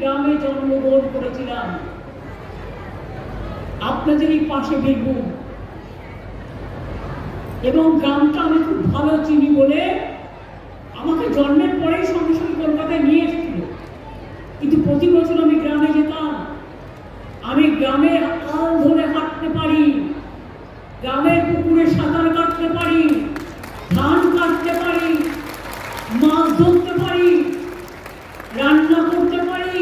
গ্রামে জন্মগ্রহণ করেছিলাম। আপনাদেরই পাশে বীরভূম এবং গ্রামটা আমি খুব ভালো চিনি বলে আমাকে জন্মের পরেই সঙ্গে সঙ্গে কলকাতায় নিয়ে এসেছিল। কিন্তু প্রতি বছর আমি গ্রামে যেতাম। আমি গ্রামের আল ধরে হাঁটতে পারি, গ্রামের পুকুরে সাঁতার কাটতে পারি ধান কাটতে পারি মাছ ধরতে পারি রান্না করতে পারি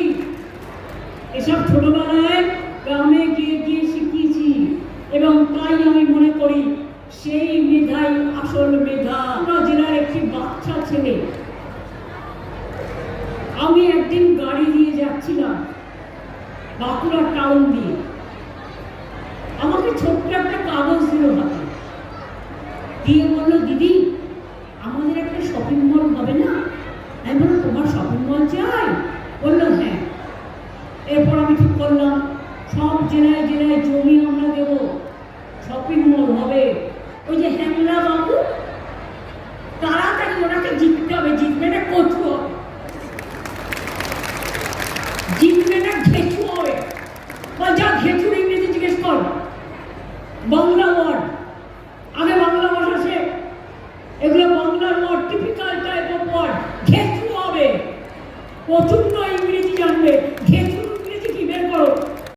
এসব ছোটবেলায় গ্রামে গিয়ে শিখিয়েছি। এবং তাই আমি মনে করি সেই মেধাই আসল মেধা। জেলার একটি বাচ্চা ছেলে। আমি একদিন গাড়ি দিয়ে যাচ্ছিলাম বাঁকুড়া টাউন দিয়ে। আমাকে ছোট্ট একটা কাগজ দিল হাতে। দিয়ে বলল, দিদি, আমাদের একটা শপিং মল হবে না? আমি বললাম, তোমার শপিং মল চাই? বলল হ্যাঁ। এরপর আমি ঠিক করলাম। সব জেলায় জেলায় জমি আমরা দেব। শপিং মল হবে। ওই যে হ্যাংলা বাবু তাড়াতাড়ি ওনাকে জিততে হবে। জিতবে না কচু হবে। জিতবে না ঘেঁচু হবে। বা যা ঘেঁচুর ইংরেজি জিজ্ঞেস কর। বাংলা ওয়ার্ড আগে বাংলা ভাষা শেখ এগুলো বাংলার word typical type of word ঘেঁচু হবে। প্রচুর নয়